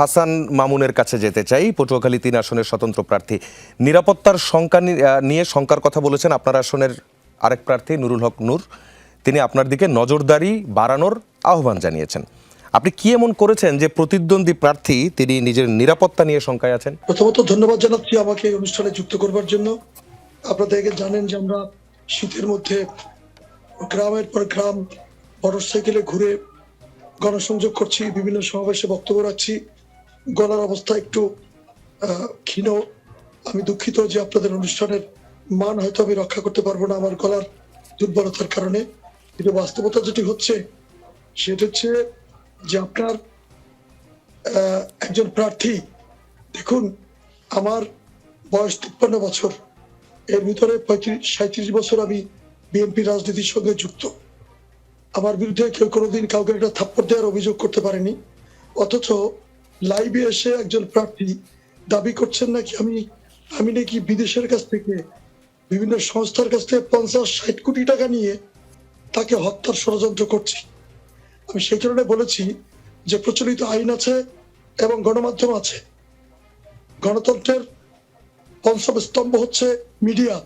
হাসান মামুনের কাছে যেতে চাই। পটুয়াখালী তিন আসনের স্বতন্ত্র প্রার্থী। নিরাপত্তার শঙ্কা নিয়ে শঙ্কার কথা বলেছেন আপনার আসনের আরেক প্রার্থী নুরুল হক নূর। তিনি আপনার দিকে নজরদারি বাড়ানোর আহ্বান জানিয়েছেন। আপনি কি এমন করেছেন যে প্রতিদ্বন্দ্বী প্রার্থী তিনি নিজের নিরাপত্তা নিয়ে শঙ্কায় আছেন? প্রথমত ধন্যবাদ জানাচ্ছি আমাকে এই অনুষ্ঠানে যুক্ত করবার জন্য। আপনারা দেখে জানেন যে আমরা শীতের মধ্যে গ্রামের পর গ্রাম মোটরসাইকেলে ঘুরে গণসংযোগ করছি, বিভিন্ন সমাবেশে বক্তব্য রাখছি। গলার অবস্থা একটু ক্ষীণ। আমি দুঃখিত যে আপনাদের অনুষ্ঠানের মান হয়তো আমি রক্ষা করতে পারব না আমার গলার দুর্বলতার কারণে। কিন্তু বাস্তবতা যেটি হচ্ছে, সেটা হচ্ছে যে আপনার একজন প্রার্থী, দেখুন, আমার বয়স তিপ্পান্ন বছর। এর ভিতরে পঁয়ত্রিশ সাঁত্রিশ বছর আমি বিএনপি রাজনীতির সঙ্গে যুক্ত। আমার বিরুদ্ধে কেউ কোনোদিন কাউকে একটা থাপ্পড় দেওয়ার অভিযোগ করতে পারেনি। অথচ লাইভে এসে একজন প্রার্থী দাবি করছেন নাকি আমি আমি নাকি বিদেশের কাছ থেকে, বিভিন্ন সংস্থার কাছ থেকে পঞ্চাশ ষাট কোটি টাকা নিয়ে তাকে হত্যার ষড়যন্ত্র করছি। আমি সেই কারণে বলেছি যে প্রচলিত আইন আছে এবং গণমাধ্যম আছে। গণতন্ত্রের পঞ্চম স্তম্ভ হচ্ছে মিডিয়া।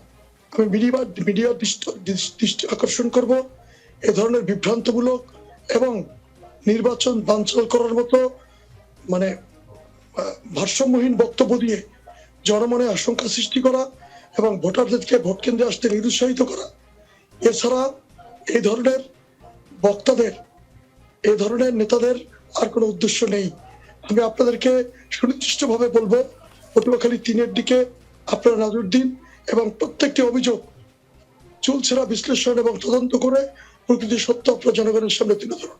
আমি মিডিয়া মিডিয়ার দৃষ্ট- দৃষ- দৃষ্টি আকর্ষণ করব এ ধরনের বিভ্রান্তমূলক এবং নির্বাচন বাঞ্ছল করার মতো মানে ভারসাম্যহীন বক্তব্য দিয়ে জনমনে আশঙ্কা সৃষ্টি করা এবং ভোটারদেরকে ভোট কেন্দ্রে আসতে নিরুৎসাহিত করা। এছাড়া এই ধরনের বক্তাদের, এই ধরনের নেতাদের আর কোনো উদ্দেশ্য নেই। আমি আপনাদেরকে সুনির্দিষ্টভাবে বলব পটুয়াখালী তিনের দিকে আপনারা নজর দিন এবং প্রত্যেকটি অভিযোগ চুলছেরা বিশ্লেষণ এবং তদন্ত করে প্রকৃতি সত্য আপনার জনগণের সামনে তুলে ধরুন।